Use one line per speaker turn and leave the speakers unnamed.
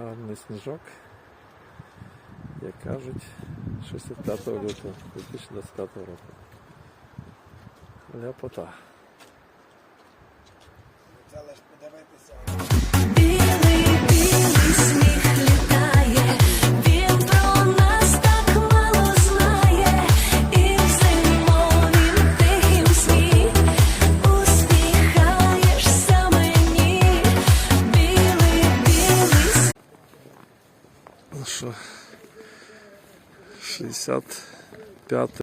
гарний сніжок, як кажуть, 65 лютого 2025 року. Ляпота. що 65